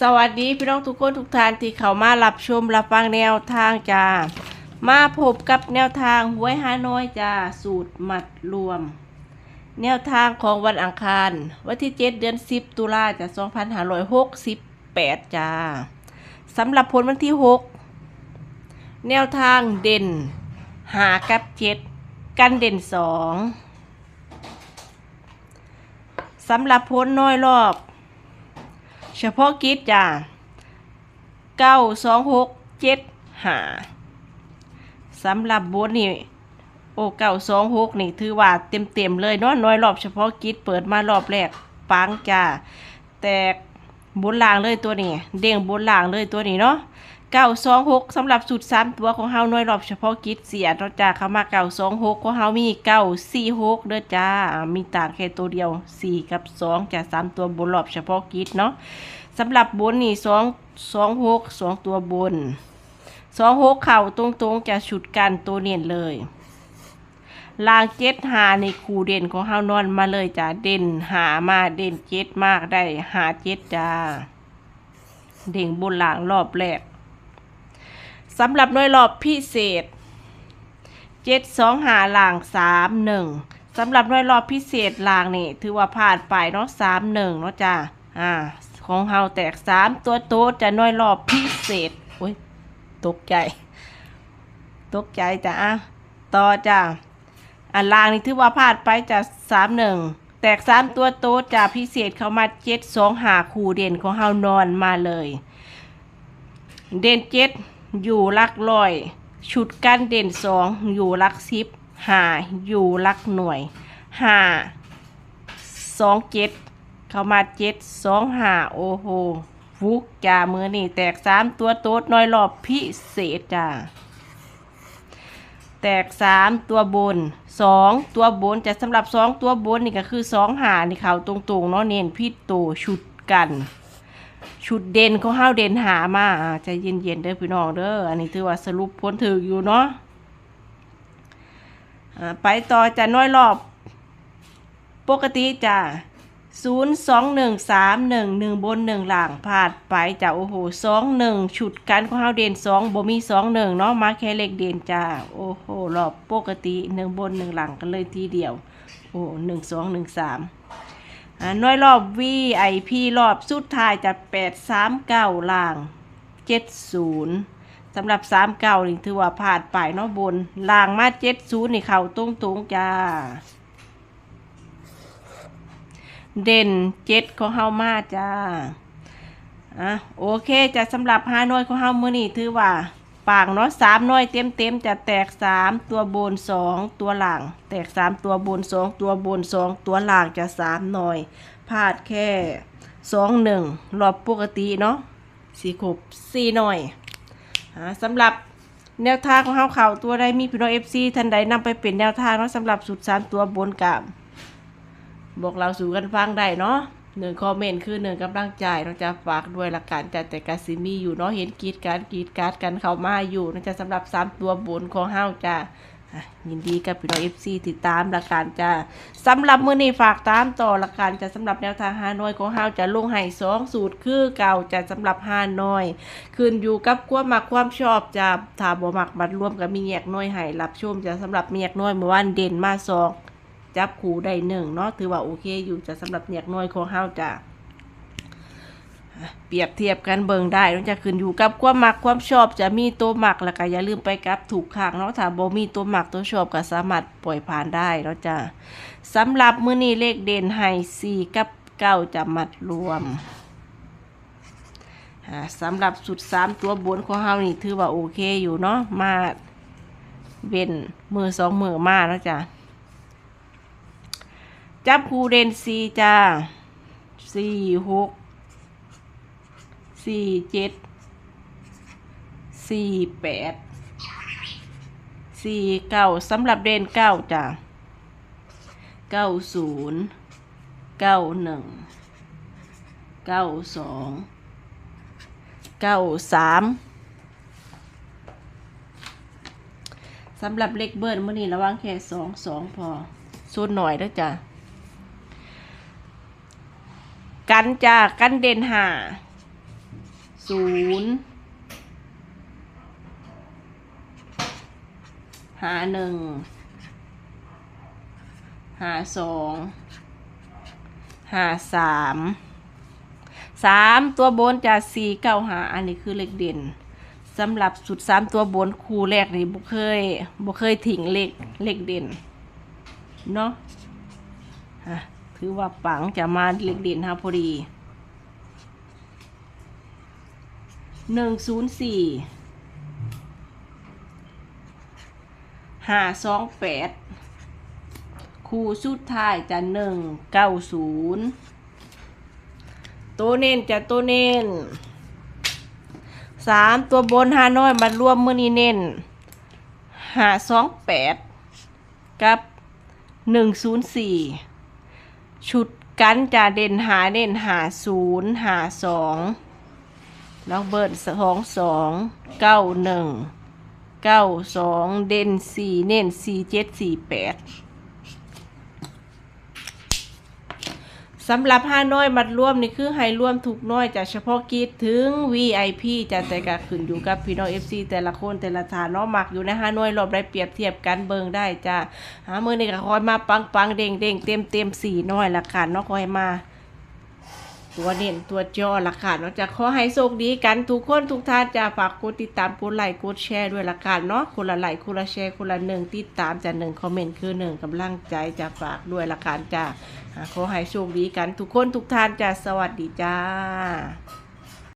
สวัสดีพี่น้องทุกคนทุกท่านที่เข้ามารับชมรับฟังแนวทางจ้า มาพบกับแนวทางหวยฮานอยจ้าสูตรมัดรวม แนวทางของวันอังคาร วันที่ 7 เดือน 10 ตุลาจ้ะ2568 จ้าสำหรับผลวันที่ 6 แนวทางเด่นหากับเจ็ดกันเด่นสองสำหรับพ้นน้อยรอบ เฉพาะกิจจ้าเก้าสองหกเจ็ดหาสำหรับบทนี่โอเก้าสองหกนี่ถือว่าเต็มเต็มเลยเนาะน้อยรอบเฉพาะกิจเปิดมารอบแรกปังจ้าแตกบนล่างเลยตัวนี้ เด้งบนล่างเลยตัวนี้เนาะ เก้าสองหกสำหรับสุดสามตัวของเฮาหน้อยรอบเฉพาะกิจเสียนาะจ้าเข้ามาเก้าสองหกของเฮามีเก้าสี่หกเด้อจ้า มีต่างแค่ตัวเดียวสี่กับสองจ้าสามตัวบนรอบเฉพาะกิจเนาะสำหรับบนนี่สองสองหกสองตัวบนสองหกเข่าตรงๆจะฉุดกันตัวเนียนเลยลางเจ็ดหาในคูเด่นของเฮานอนมาเลยจ้ะเด่นหามาเด่นเจ็ดมากได้หาเจ็ดจ้าเด่งบนหลางรอบแรก สำหรับหน่วยรอบพิเศษเจ็ดสองหาหลางสามหนึ่งสำหรับหน่วยรอบพิเศษหลางนี่ ถือว่าผ่านไปเนาะสามหนึ่งเนาะจ้าอ่า ของเฮาแตกสามตัวโตจะน้อยรอบพิเศษโอ้ยตกใจตกใจจ้ะอะต่อจ้ะอันล่างนี่ถือว่าพลาดไปจะสามหนึ่งแตกสามตัวโตะจะพิเศษเข้ามาเจ็ดสองหาคู่เด่นของเฮานอนมาเลย เด่นเจ็ด อยู่ลักร้อย ชุดกันเด่นสองอยู่ลักสิบหาอยู่ลักหน่วยหาสองเจ็ดเข้ามาเจ็ดสองหาโอ้โหฟุกจ้ามือนี่แตกสามตัวโต๊ดน้อยรอบพิเศษจ้าแตกสามตัวบนสองตัวบนจะสำหรับสองตัวบนนี่ก็คือสองหานี่เขาตรงๆเนาะเน้นพิษโตชุดกัน ชุดเด่นเขาห้าวเด่นหามาใจเย็นๆเด้อพี่น้องเด้ออันนี้ถือว่าสรุปพ้นถืออยู่เนาะไปต่อจะน้อยรอบ ปกติจ้าศูนย์สองหนึ่งสามหนึ่งหนึ่งบนหนึ่งหลังผ่านไปจ้ะโอ้โหสองหนึ่งฉุดกันของเฮาเด่นสองบ่มีสองหนึ่งเนาะมาแค่เลขเด่นจ้าโอ้โหรอบปกติหนึ่งบนหนึ่งหลังกันเลยทีเดียว โอ้หนึ่งสองหนึ่งสาม อ่าน้อยรอบ VIP รอบสุดท้ายจะแปดสามเก้าล่างเจ็ดศูนย์สำหรับสามเก้านี่ถือว่าผ่านไปเนาะบนล่างมาเจ็ดศูนย์นี่เข่าตรงตรงๆจ้า เด่นเจ็ดของเฮามาจ้าอะโอเคจะสำหรับห้าน้อยของเฮามื้อนี้ถือว่า ปางเนาะสามน้อยเต็มเต็มจะแตกสามตัวบนสองตัวหลัง แตกสามตัวบนสองตัวบนสองตัวหลังจะสามหน่อยพลาดแค่สองหนึ่งรอบปกติเนาะสี่ขบสี่หน่อยอ่าสำหรับแนวทางของเฮาเข่าตัวใดมีพี่น้องเอฟซีท่านใดนำไปเป็นแนวทางเนาะสำหรับสุดสามตัวบนกับบอกเราสู่กันฟังได้เนาะ หนึ่งคอมเมนต์คือหนึ่งกำลังใจเราจะฝากด้วยละกันจะแต่กาซิมีอยู่เนาะเห็นกีดการดกรีดการดกันเข้ามาอยู่นะจะสำหรับสามตัวบนของเฮาจ้าอะยินดีกับพี่น้องเอฟซีติดตามละกันจ้าสำหรับมือนี้ฝากตามต่อละกันจะสำหรับแนวทางฮานอยของเฮาจะลงให้สองสูตรคือเก่าจะสำหรับฮานอยขึ้นอยู่กับความมักความชอบจะถาบ่มักบัดรวมกับมีแยกน้อยให้รับชมจะสำหรับมีแยกน้อยเมื่อวานเด่นมาสอง จับขู่ได้หนึ่งเนาะถือว่าโอเคอยู่จะสำหรับเนียกน้อยของเฮาจะเปรียบเทียบกันเบิงได้เนาะจะขึ้นอยู่กับความมักความชอบจะมีตัวหมักแล้วก็อย่าลืมไปกับถูกข้างเนาะถ้าบ่มีตัวหมักตัวชอบก็สามารถปล่อยผ่านได้เนาะจ้ะสำหรับมื้อนี้เลขเด่นให้4กับ9จะมัดรวมอ่าสำหรับสุดสามตัวบนของเฮานี่ถือว่าโอเคอยู่เนาะมาเว้นมือสองมือมาเนาะจ้ะ จับคูเดนซีจ้าสี่หกสี่เจ็ดสี่แปดสี่เก้าสำหรับเดนเก้าจ้าเก้าศูนย์เก้าหนึ่งเก้าสองเก้าสามสำหรับเลขเบิร์นมื่อนี้ระวังแค่สองสองพอส่วนหน่อยแล้วจ้ะ กันจ้ากันเด่นหาศูนย์หาหนึ่งหาสองหาสามสามตัวบนจะสี่เก้าหาอันนี้คือเลขเด่นสำหรับสุดสามตัวบนคู่แรกนี่บุเคยบุเคยถิงเลขเลขเด่นเนาะอะ ถือว่าปังจะมาเลขเด่นฮะพอดีหนึ่งศูนย์สี่ห้าสองแปดคู่สุดท้ายจะหนึ่งเก้าศูนย์ตัวเน้นจะตัวเน้นสามตัวบนห้าน้อยมารวมมือนี้เน้นห้าสองแปดกับหนึ่งศูนย์สี่ ชุดกันจะเด่นหาเด่นหาศูนย์หาสองแล้วเบิร์นสองสองเก้าหนึ่งเก้าสองเด่นสี่เน้นสี่เจ็ดสี่แปด สำหรับห้าน้อยมัดร่วมนี่คือให้ร่วมทุกน้อยจากเฉพาะกิจถึง VIP จะแต่กะขึ้นอยู่กับพี่น้อง FC แต่ละคนแต่ละฐานเนาะมักอยู่ในห้าน้อยรอบได้เปรียบเทียบกันเบิงได้จ้าหามือนี่ก็คอยมาปังปังเด้งเด้งเต็มเต็มสี่น้อยละค่ะเนาะคอยมา ตัวเน้นตัวจอละค่ะเนาะจะขอให้โชคดีกันทุกคนทุกท่านจะฝากกดติดตามกดไลค์กดแชร์ด้วยละค่ะเนาะคนละไลค์คนละแชร์คนละหนึ่งติดตามจะหนึ่งคอมเมนต์คือหนึ่งกำลังใจจะฝากด้วยละค่ะจ้าอะขอให้โชคดีกันทุกคนทุกท่านจะสวัสดีจ้า